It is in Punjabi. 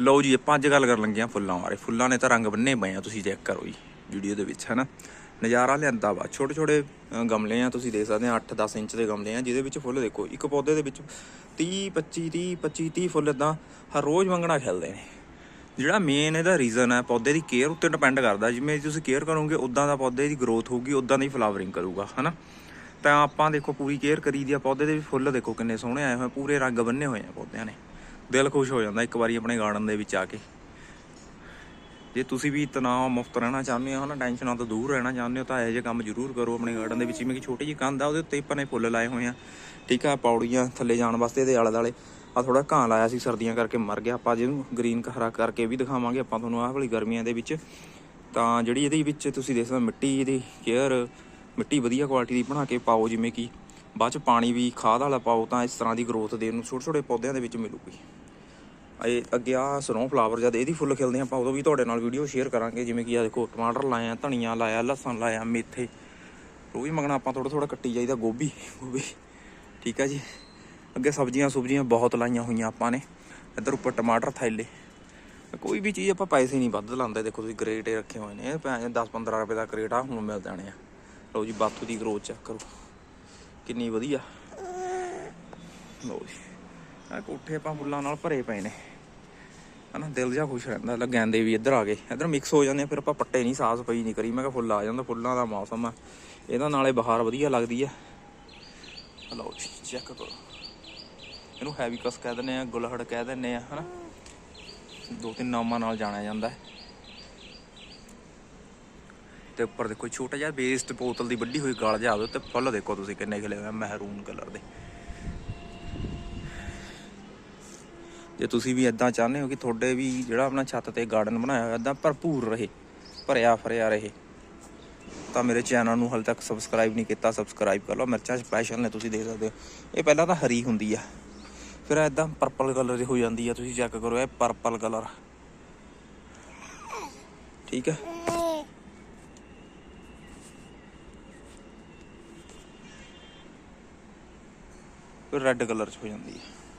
ਲਓ ਜੀ, ਆਪਾਂ ਅੱਜ ਗੱਲ ਕਰਨ ਲੱਗੇ ਆ ਫੁੱਲਾਂ ਬਾਰੇ। ਫੁੱਲਾਂ ਨੇ ਤਾਂ ਰੰਗ ਬੰਨੇ ਪਏ ਆ, ਤੁਸੀਂ ਚੈੱਕ ਕਰੋ ਜੀ ਵੀਡੀਓ ਦੇ ਵਿੱਚ, ਹਨਾ? ਨਜ਼ਾਰਾ ਲਿਆਂਦਾ ਵਾ ਛੋਟੇ ਛੋਟੇ ਗਮਲੇ ਆ, ਤੁਸੀਂ ਦੇਖ ਸਕਦੇ ਆ 8-10 ਇੰਚ ਦੇ ਗਮਲੇ ਆ, ਜਿਹਦੇ ਵਿੱਚ ਫੁੱਲ ਦੇਖੋ, ਇੱਕ ਪੌਦੇ ਦੇ ਵਿੱਚ 30 25 30 25 30 ਫੁੱਲ ਇਦਾਂ ਹਰ ਰੋਜ਼ ਮੰਗਣਾ ਖਿਲਦੇ ਨੇ। ਜਿਹੜਾ ਮੇਨ ਇਹਦਾ ਰੀਜ਼ਨ ਹੈ ਪੌਦੇ ਦੀ ਕੇਅਰ ਉੱਤੇ ਡਿਪੈਂਡ ਕਰਦਾ, ਜਿਵੇਂ ਤੁਸੀਂ ਕੇਅਰ ਕਰੋਗੇ ਉਦਾਂ ਦਾ ਪੌਦੇ ਦੀ ਗਰੋਥ ਹੋਊਗੀ ਉਦਾਂ ਦੀ ਫਲਾਵਰਿੰਗ ਕਰੂਗਾ, ਹਨਾ? ਤਾਂ ਆਪਾਂ ਦੇਖੋ, ਪੂਰੀ ਕੇਅਰ ਕਰੀ ਦੀ ਆ, ਪੌਦੇ ਦੇ ਵੀ ਫੁੱਲ ਦੇਖੋ ਕਿੰਨੇ ਸੋਹਣੇ ਆਏ ਹੋਏ ਪੂਰੇ ਰੰਗ ਬੰਨੇ ਹੋਏ ਆ ਪੌਦਿਆਂ ਨੇ। ਦਿਲ ਖੁਸ਼ ਹੋ ਜਾਂਦਾ ਇੱਕ ਵਾਰੀ ਆਪਣੇ ਗਾਰਡਨ ਦੇ ਵਿੱਚ ਆ ਕੇ। ਜੇ ਤੁਸੀਂ ਵੀ ਤਣਾਅ ਮੁਕਤ ਰਹਿਣਾ ਚਾਹੁੰਦੇ ਹੋ ਨਾ, ਟੈਨਸ਼ਨਾਂ ਤੋਂ ਦੂਰ ਰਹਿਣਾ ਚਾਹੁੰਦੇ ਹੋ, ਤਾਂ ਇਹੋ ਜਿਹੇ ਕੰਮ ਜ਼ਰੂਰ ਕਰੋ ਆਪਣੇ ਗਾਰਡਨ ਦੇ ਵਿੱਚ। ਜਿਵੇਂ ਕਿ ਛੋਟੀ ਜਿਹੀ ਕੰਧ ਆ, ਉਹਦੇ ਉੱਤੇ ਆਪਾਂ ਨੇ ਫੁੱਲ ਲਾਏ ਹੋਏ ਆ। ਠੀਕ ਆ, ਪੌੜੀਆਂ ਥੱਲੇ ਜਾਣ ਵਾਸਤੇ ਇਹਦੇ ਆਲੇ ਦਾਲੇ ਆ ਥੋੜਾ ਘਾਹ ਲਾਇਆ ਸੀ, ਸਰਦੀਆਂ ਕਰਕੇ ਮਰ ਗਿਆ। ਆਪਾਂ ਜਿਹਨੂੰ ਗ੍ਰੀਨ ਹਰਾ ਕਰਕੇ ਵੀ ਦਿਖਾਵਾਂਗੇ, ਆਪਾਂ ਤੁਹਾਨੂੰ ਆਹ ਵਾਲੀ ਗਰਮੀਆਂ ਦੇ ਵਿੱਚ। ਤਾਂ ਜਿਹੜੀ ਇਹਦੇ ਵਿੱਚ ਤੁਸੀਂ ਦੇਖ ਸਕਦੇ ਹੋ, ਮਿੱਟੀ ਇਹਦੀ ਕੇਅਰ, ਮਿੱਟੀ ਵਧੀਆ ਕੁਆਲਿਟੀ ਦੀ ਬਣਾ ਕੇ ਪਾਓ, ਜਿਵੇਂ ਕਿ ਬਾਅਦ ਚ ਪਾਣੀ ਵੀ ਖਾਦ ਵਾਲਾ ਪਾਓ ਤਾਂ ਇਸ ਤਰ੍ਹਾਂ ਦੀ ਗਰੋਥ ਦੇਣ ਨੂੰ ਛੋਟੇ ਛੋਟੇ ਪੌਦਿਆਂ ਦੇ ਵਿੱਚ ਮਿਲੂਗੀ। ਇਹ ਅੱਗੇ ਆ ਸਰੋਂ ਫਲਾਵਰ ਜਦ ਇਹਦੀ ਫੁੱਲ ਖਿਲਦੇ ਆ ਆਪਾਂ ਉਦੋਂ ਵੀ ਤੁਹਾਡੇ ਨਾਲ ਵੀਡੀਓ ਸ਼ੇਅਰ ਕਰਾਂਗੇ, ਜਿਵੇਂ ਕਿ ਆ ਦੇਖੋ ਟਮਾਟਰ ਲਾਇਆ, ਧਨੀਆ ਲਾਇਆ, ਲਸਣ ਲਾਇਆ, ਮੇਥੇ। ਉਹ ਵੀ ਮੰਗਣਾ ਆਪਾਂ ਥੋੜਾ ਥੋੜਾ ਕੱਟੀ ਜਾਈਦਾ ਗੋਭੀ ਗੋਭੀ। ਠੀਕ ਆ ਜੀ? ਅੱਗੇ ਸਬਜ਼ੀਆਂ ਸੁਬਜ਼ੀਆਂ ਬਹੁਤ ਲਾਈਆਂ ਹੋਈਆਂ ਆਪਾਂ ਨੇ। ਇੱਧਰ ਉੱਪਰ ਟਮਾਟਰ ਥੈਲੇ। ਕੋਈ ਵੀ ਚੀਜ਼ ਆਪਾਂ ਪੈਸੇ ਨਹੀਂ ਵੱਧ ਲਾਉਂਦੇ। ਦੇਖੋ ਤੁਸੀਂ ਗ੍ਰੇਟ ਰੱਖੇ ਹੋਏ ਨੇ 10 15 ਰੁਪਏ ਦਾ ਕਰੇਟ ਆ, ਹੁਣ ਮਿਲ ਜਾਣੇ ਆ। ਲਓ ਜੀ, ਬਾਥੂ ਦੀ ਗਰੋਥ ਚੈੱਕ ਕਰੋ। ਕਿੰਨੀ ਵਧੀਆ। ਲਓ ਜੀ ਆ ਕੋਠੇ ਆਪਾਂ ਫੁੱਲਾਂ ਨਾਲ ਭਰੇ ਪਏ ਨੇ। ਹਨਾ, ਦਿਲ ਜਿਹਾ ਖੁਸ਼ ਰਹਿੰਦਾ, ਲੈ ਗੈਂਦੇ ਵੀ ਇੱਧਰ ਆ ਗਏ। ਇੱਧਰ ਮਿਕਸ ਹੋ ਜਾਂਦੇ ਆ, ਫਿਰ ਆਪਾਂ ਪੱਟੇ ਨਹੀਂ ਸਾਫ਼ ਸਫ਼ਾਈ ਨਹੀਂ ਕਰੀ। ਮੈਂ ਕਿਹਾ ਫੁੱਲ ਆ ਜਾਂਦਾ, ਫੁੱਲਾਂ ਦਾ ਮੌਸਮ ਆ। ਇਹਦਾ ਨਾਲੇ ਬਹਾਰ ਵਧੀਆ ਲੱਗਦੀ ਆ। ਲਓ ਜੀ ਚੈੱਕ ਕਰੋ। ਇਹਨੂੰ ਹੈਵੀਕਸ ਕਹਿ ਦਿੰਦੇ ਆ, ਗੁਲਹੜ ਕਹਿ ਦਿੰਦੇ ਆ, ਹਨਾ। ਦੋ ਤਿੰਨ ਨਾਮਾਂ ਨਾਲ ਜਾਣਿਆ ਜਾਂਦਾ। ਹੈ ਤੇ ਉੱਪਰ ਦੇਖੋ ਛੋਟਾ ਜਿਹਾ ਵੇਸਟ ਬੋਤਲ ਦੀ ਵੱਡੀ ਹੋਈ ਗਲ ਜਾ ਉਹਦੇ ਤੇ ਫੁੱਲ ਦੇਖੋ ਤੁਸੀਂ ਕਿੰਨੇ ਖਿਲੇ ਹੋਏ ਮਹਿਰੂਨ ਕਲਰ ਦੇ। ਜੇ ਤੁਸੀਂ ਵੀ ਇਦਾਂ ਚਾਹੁੰਦੇ ਹੋ ਕਿ ਤੁਹਾਡੇ ਵੀ ਜਿਹੜਾ ਆਪਣਾ ਛੱਤ ਤੇ ਗਾਰਡਨ ਬਣਾਇਆ ਹੋਇਆ ਇਦਾਂ ਭਰਪੂਰ ਰਹੇ, ਭਰਿਆ ਫਰਿਆ ਰਹੇ, ਤਾਂ ਮੇਰੇ ਚੈਨਲ ਨੂੰ ਹਾਲੇ ਤੱਕ ਸਬਸਕ੍ਰਾਈਬ ਨਹੀਂ ਕੀਤਾ ਸਬਸਕ੍ਰਾਈਬ ਕਰ ਲਓ। ਮਿਰਚਾਂ ਸਪੈਸ਼ਲ ਨੇ, ਤੁਸੀਂ ਦੇਖ ਸਕਦੇ ਹੋ। ਇਹ ਪਹਿਲਾਂ ਤਾਂ ਹਰੀ ਹੁੰਦੀ ਆ, ਫਿਰ ਇਦਾਂ ਪਰਪਲ ਕਲਰ ਦੀ ਹੋ ਜਾਂਦੀ ਆ, ਤੁਸੀਂ ਚੈੱਕ ਕਰੋ, ਇਹ ਪਰਪਲ ਕਲਰ ਠੀਕ ਹੈ ਰੈੱਡ ਕਲਰ ਚ ਹੋ ਜਾਂਦੀ ਹੈ।